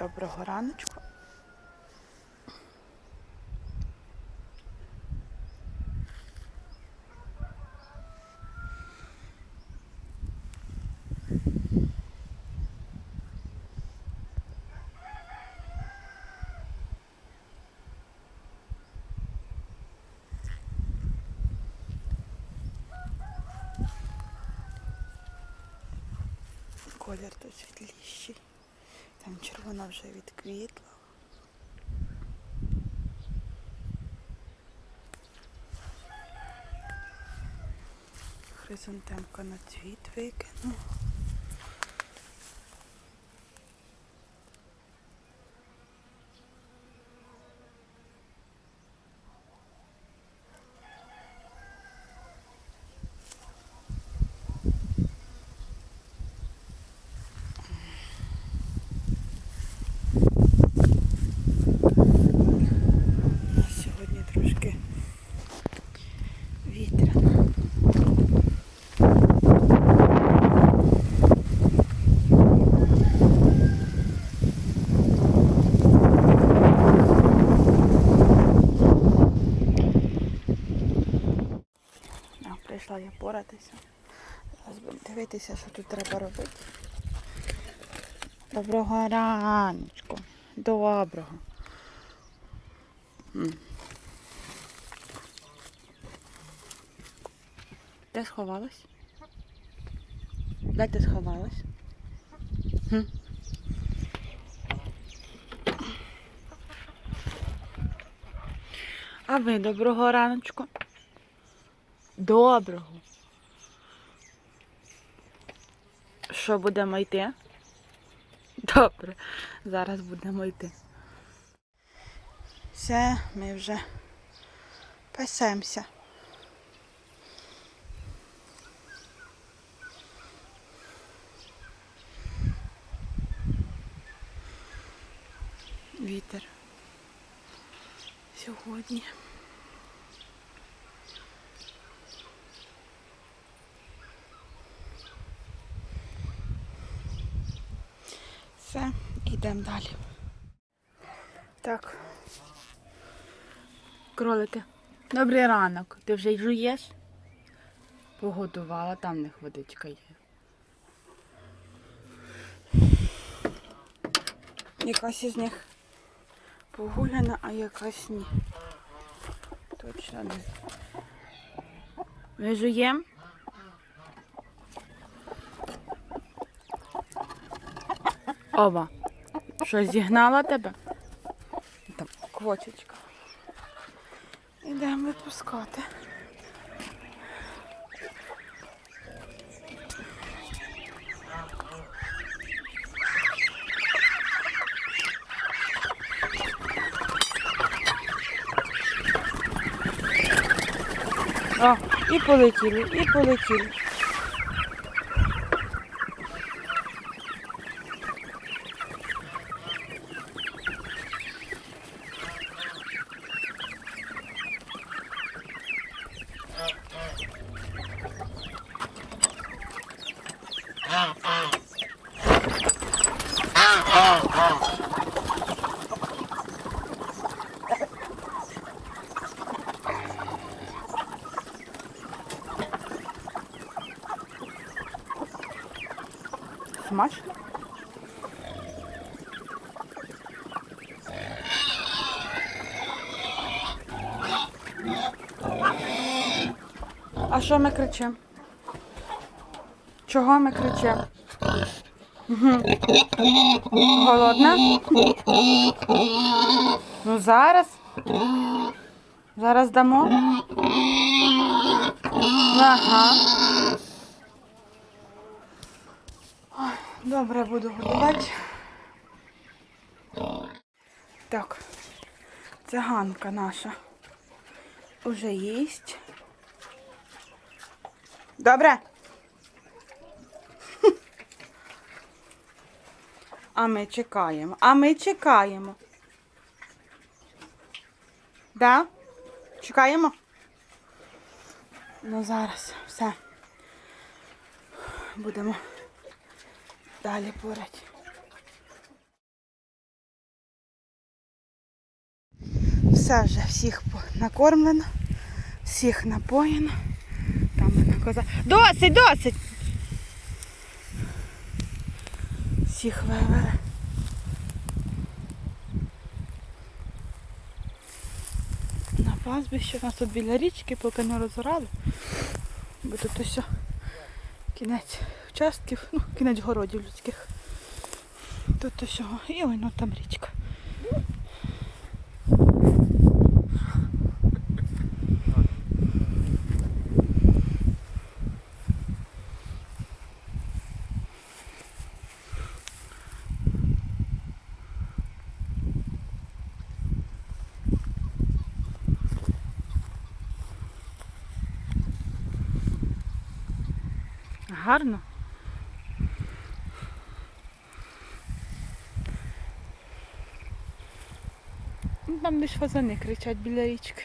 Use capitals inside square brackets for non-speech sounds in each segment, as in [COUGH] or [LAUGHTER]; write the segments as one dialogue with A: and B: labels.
A: Доброго раночку. Колір тут світліший. Там червона вже відквітла. Хризантемка на цвіт викину. Сьогодні трошки вітряно. А, Прийшла я поратися. Зараз будемо дивитися, що тут треба робити. Доброго раночку. Доброго. Де сховалась? Де ти сховалась? Хм? А ви доброго раночку. Доброго. Що будемо йти? Добре, зараз будемо йти. Все, ми вже пасемося. Вітер. Сьогодні. Все, йдемо далі. Так. Кролики. Добрий ранок. Ти вже й жуєш? Погодувала, там в них водичка є. Якась із них погуляна, а якась ні. Точно не. Жуємо? Оба. Що, зігнала тебе? Там квочечка. Ідемо випускати. О, і полетіли, і полетіли. Смачно? А що ми кричимо? Чого ми кричимо? Голодна? Ну зараз. Зараз дамо. Ага. Ой, Добре, буду готувати. Так, циганка наша уже їсть. Добре? [LAUGHS] А ми чекаємо. А ми чекаємо. Да? Чекаємо? Ну зараз все. Будемо далі поряд. Все вже всіх накормлено, всіх напоєно. Там вона коза. Досить, досить! Всіх вивели. На пастбище у нас тут біля річки, поки не розорали, бо тут усе кінець участків, ну, кінець городів людських. Тут усього. І ой, ну там річка. Гарно. Там десь фазани кричать біля річки.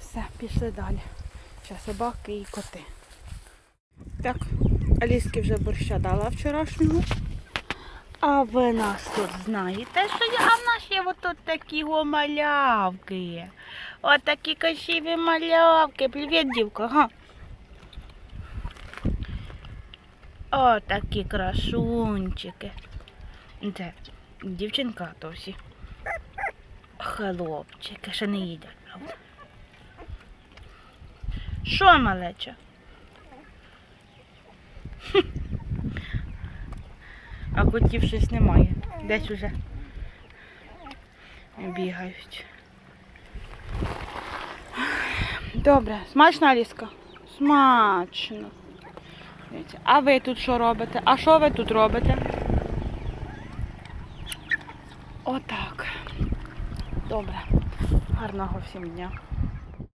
A: Все, пішли далі. Ще собаки і коти. Так, Аліски вже борща дала вчорашнього. А ви нас тут знаєте, що є? А в нас є отут такі о малявки. От такі красиві малявки. Привіт, дівка, га? О, такі красунчики. Це дівчинка, то всі. Хлопчики, ще не їдять, правда? Що, малеча? А котів щось немає. Десь уже бігають. Добре, смачна ліска? Смачно. А ви тут що робите? А що ви тут робите? Отак. Добре. Гарного всім дня.